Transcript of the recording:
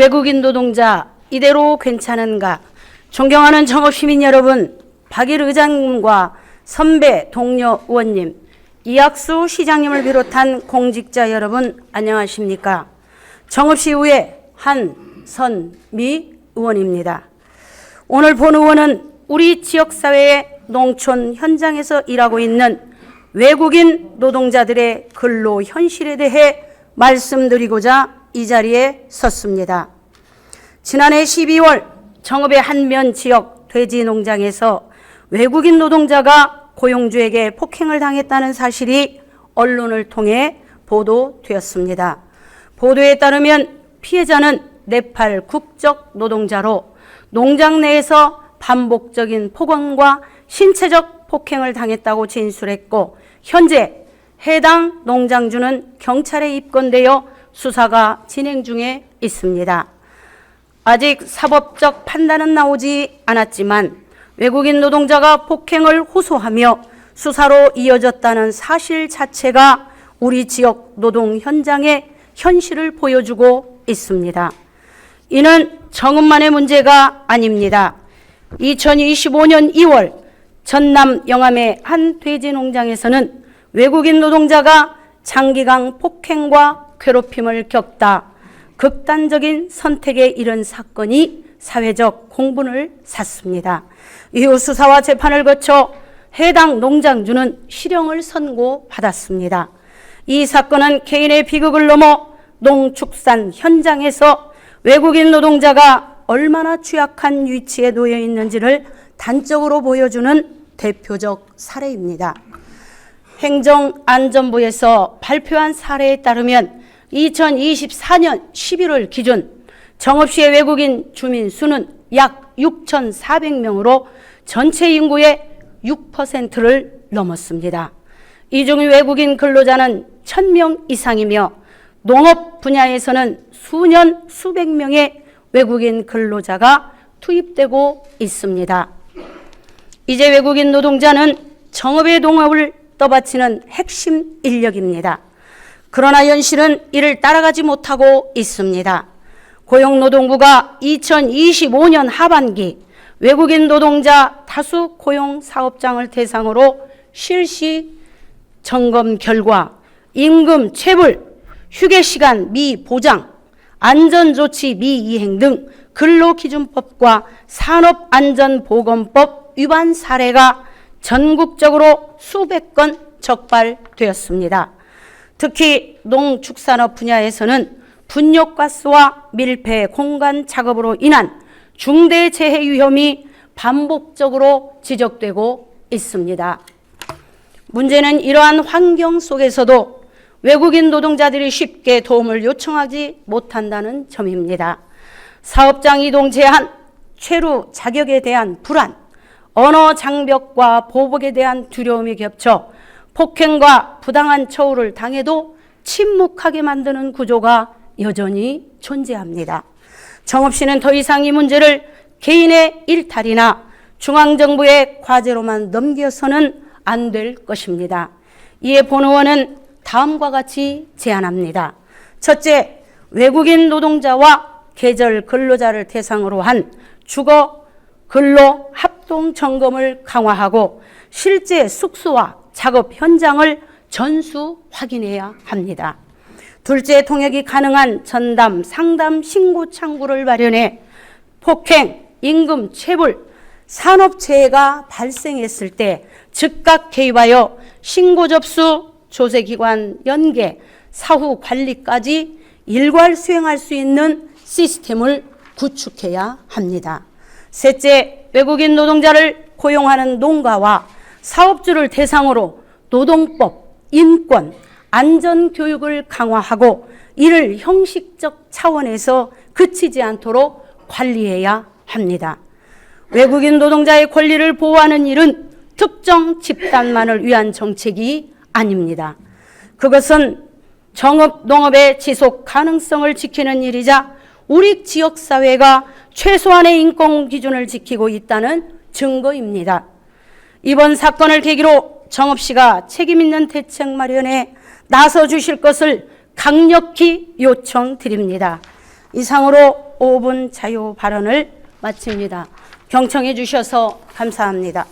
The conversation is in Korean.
외국인 노동자 이대로 괜찮은가? 존경하는 정업시민 여러분, 박일 의장님과 선배 동료 의원님, 이학수 시장님을 비롯한 공직자 여러분 안녕하십니까? 정읍시 의회 한선미 의원입니다. 오늘 본 의원은 우리 지역사회의 농촌 현장에서 일하고 있는 외국인 노동자들의 근로 현실에 대해 말씀드리고자 이 자리에 섰습니다. 지난해 12월 정읍의 한면 지역 돼지 농장에서 외국인 노동자가 고용주에게 폭행을 당했다는 사실이 언론을 통해 보도되었습니다. 보도에 따르면 피해자는 네팔 국적 노동자로 농장 내에서 반복적인 폭언과 신체적 폭행을 당했다고 진술했고 현재 해당 농장주는 경찰에 입건되어 수사가 진행 중에 있습니다. 아직 사법적 판단은 나오지 않았지만 외국인 노동자가 폭행을 호소하며 수사로 이어졌다는 사실 자체가 우리 지역 노동 현장의 현실을 보여주고 있습니다. 이는 정읍만의 문제가 아닙니다. 2025년 2월 전남 영암의 한 돼지 농장에서는 외국인 노동자가 장기간 폭행과 괴롭힘을 겪다 극단적인 선택에 이른 사건이 사회적 공분을 샀습니다. 이후 수사와 재판을 거쳐 해당 농장주는 실형을 선고받았습니다. 이 사건은 개인의 비극을 넘어 농축산 현장에서 외국인 노동자가 얼마나 취약한 위치에 놓여 있는지를 단적으로 보여주는 대표적 사례입니다. 행정안전부에서 발표한 사례에 따르면 2024년 11월 기준 정읍시의 외국인 주민 수는 약 6,400명으로 전체 인구의 6%를 넘었습니다. 이 중 외국인 근로자는 1,000명 이상이며 농업 분야에서는 수년 수백 명의 외국인 근로자가 투입되고 있습니다. 이제 외국인 노동자는 정읍의 농업을 떠받치는 핵심 인력입니다. 그러나 현실은 이를 따라가지 못하고 있습니다. 고용노동부가 2025년 하반기 외국인 노동자 다수 고용 사업장을 대상으로 실시 점검 결과 임금 체불, 휴게 시간 미보장, 안전조치 미이행 등 근로기준법과 산업안전보건법 위반 사례가 전국적으로 수백 건 적발되었습니다. 특히 농축산업 분야에서는 분뇨가스와 밀폐 공간 작업으로 인한 중대 재해 위험이 반복적으로 지적되고 있습니다. 문제는 이러한 환경 속에서도 외국인 노동자들이 쉽게 도움을 요청하지 못한다는 점입니다. 사업장 이동 제한, 최루 자격에 대한 불안, 언어 장벽과 보복에 대한 두려움이 겹쳐 폭행과 부당한 처우를 당해도 침묵하게 만드는 구조가 여전히 존재합니다. 정읍시는 더 이상 이 문제를 개인의 일탈이나 중앙정부의 과제로만 넘겨서는 안 될 것입니다. 이에 본 의원은 다음과 같이 제안합니다. 첫째, 외국인 노동자와 계절 근로자를 대상으로 한 주거 근로 합동 점검을 강화하고 실제 숙소와 작업 현장을 전수 확인해야 합니다. 둘째, 통역이 가능한 전담 상담 신고 창구를 마련해 폭행, 임금 체불, 산업재해가 발생했을 때 즉각 개입하여 신고 접수, 조세기관 연계, 사후 관리까지 일괄 수행할 수 있는 시스템을 구축해야 합니다. 셋째, 외국인 노동자를 고용하는 농가와 사업주를 대상으로 노동법, 인권, 안전 교육을 강화하고 이를 형식적 차원에서 그치지 않도록 관리해야 합니다. 외국인 노동자의 권리를 보호하는 일은 특정 집단만을 위한 정책이 아닙니다. 그것은 정업, 농업의 지속 가능성을 지키는 일이자 우리 지역 사회가 최소한의 인권 기준을 지키고 있다는 증거입니다. 이번 사건을 계기로 정읍시가 책임 있는 대책 마련에 나서 주실 것을 강력히 요청드립니다. 이상으로 5분 자유 발언을 마칩니다. 경청해 주셔서 감사합니다.